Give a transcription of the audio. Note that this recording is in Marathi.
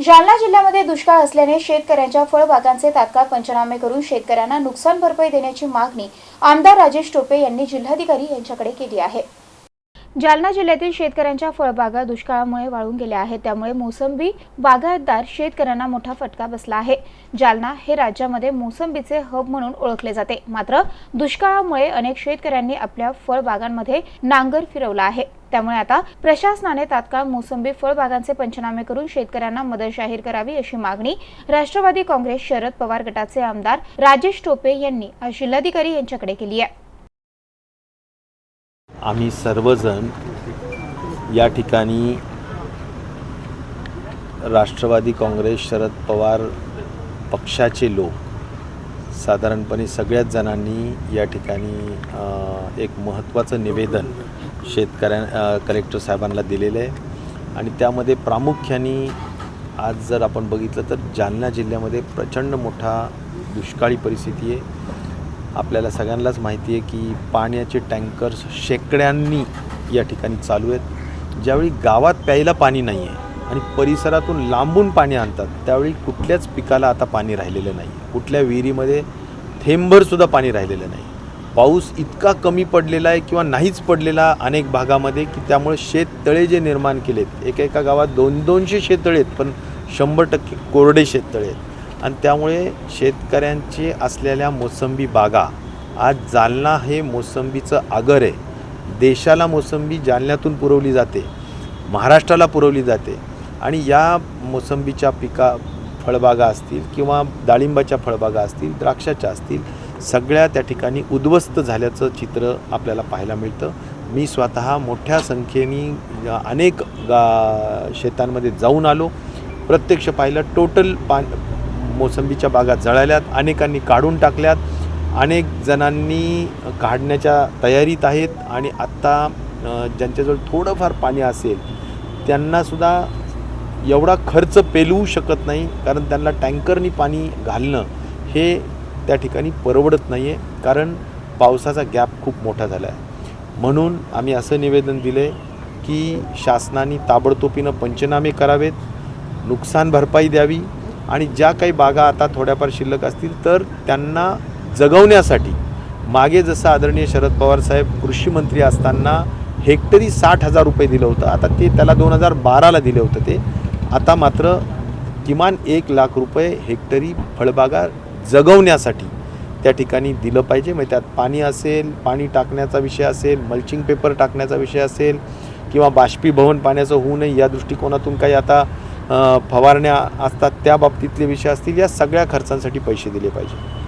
जालना जिल्ह्यामध्ये दुष्काळ असल्याने शेतकऱ्यांच्या फळबागांचे तात्काळ पंचनामे करून शेतकऱ्यांना नुकसान भरपाई देण्याची मागणी आमदार राजेश टोपे यांनी जिल्हाधिकारी यांच्याकडे केली आहे. जालना जिल्ह्यातील शेतकऱ्यांच्या फळबागा दुष्काळामुळे वाळून गेल्या आहेत. त्यामुळे मोसंबी बागायतदार शेतकऱ्यांना मोठा फटका बसला आहे. जालना हे राज्यामध्ये मोसंबीचे हब म्हणून ओळखले जाते. मात्र दुष्काळामुळे अनेक शेतकऱ्यांनी आपल्या फळबागांमध्ये नांगर फिरवला आहे. त्यामुळे आता प्रशासनाने तात्काळ मोसंबी फळबागांचे पंचनामे करून शेतकऱ्यांना मदत जाहीर करावी अशी मागणी राष्ट्रवादी काँग्रेस शरद पवार गटाचे आमदार राजेश टोपे यांनी आज जिल्हाधिकारी यांच्याकडे केली आहे. आम्ही सर्वजण या ठिकाणी राष्ट्रवादी काँग्रेस शरद पवार पक्षाचे लोक साधारणपणे सगळ्याच जणांनी या ठिकाणी एक महत्त्वाचं निवेदन शेतकऱ्या कलेक्टर साहेबांना दिलेलं आहे. आणि त्यामध्ये प्रामुख्याने आज जर आपण बघितलं तर जालना जिल्ह्यामध्ये प्रचंड मोठा दुष्काळी परिस्थिती आहे. आपल्याला सगळ्यांनाच माहिती आहे की पाण्याचे टँकर्स शेकड्यांनी या ठिकाणी चालू आहेत. ज्यावेळी गावात प्यायला पाणी नाही आहे आणि परिसरातून लांबून पाणी आणतात त्यावेळी कुठल्याच पिकाला आता पाणी राहिलेलं नाही कुठल्या विहिरीमध्ये थेंबभरसुद्धा पाणी राहिलेलं नाही पाऊस इतका कमी पडलेला आहे किंवा नाहीच पडलेला अनेक भागामध्ये की त्यामुळे शेततळे जे निर्माण केलेत एका एका गावात दोन दोनशे शेततळे आहेत पण शंभर टक्के कोरडे शेततळे आहेत. आणि त्यामुळे शेतकऱ्यांचे असलेल्या मोसंबी बागा आज जालना हे मोसंबीचं आगर आहे. देशाला मोसंबी जालन्यातून पुरवली जाते महाराष्ट्राला पुरवली जाते आणि या मोसंबीच्या पिका फळबागा असतील किंवा डाळिंबाच्या फळबागा असतील द्राक्षाच्या असतील सगळ्या त्या ठिकाणी उद्ध्वस्त झाल्याचं चित्र आपल्याला पाहायला मिळतं. मी स्वतः मोठ्या संख्येने अनेक गा शेतांमध्ये जाऊन आलो. प्रत्यक्ष पाहिलं टोटल पा मोसंबीच्या बागा जळाल्यात अनेकांनी काढून टाकल्यात. अनेक जणांनी काढण्याच्या तयारीत आहेत आणि आत्ता ज्यांच्याजवळ थोडंफार पाणी असेल त्यांनासुद्धा एवढा खर्च पेलवू शकत नाही कारण त्यांना टँकरनी पाणी घालणं हे त्या ठिकाणी परवडत नाही आहे कारण पावसाचा गॅप खूप मोठा झाला आहे म्हणून आम्ही असं निवेदन दिले की शासनाने ताबडतोबीनं पंचनामे करावेत नुकसान भरपाई द्यावी आणि ज्या काही बागा आता थोड्याफार शिल्लक असतील तर त्यांना जगवण्यासाठी. मागे जसं आदरणीय शरद पवार साहेब कृषी मंत्री असताना हेक्टरी साठ हजार रुपये दिलं होतं आता ते त्याला दोन हजार बाराला दिलं होतं ते. आता मात्र किमान एक लाख रुपये हेक्टरी फळबागा जगवण्यासाठी त्या ठिकाणी दिलं पाहिजे. म्हणजे त्यात पाणी असेल पाणी टाकण्याचा विषय असेल मल्चिंग पेपर टाकण्याचा विषय असेल किंवा बाष्पीभवन पाण्याचं होऊ नये या दृष्टिकोनातून काही आता फवारण्या असतात त्या बाबतीतले विषय असतील या सगळ्या खर्चांसाठी पैसे दिले पाहिजे.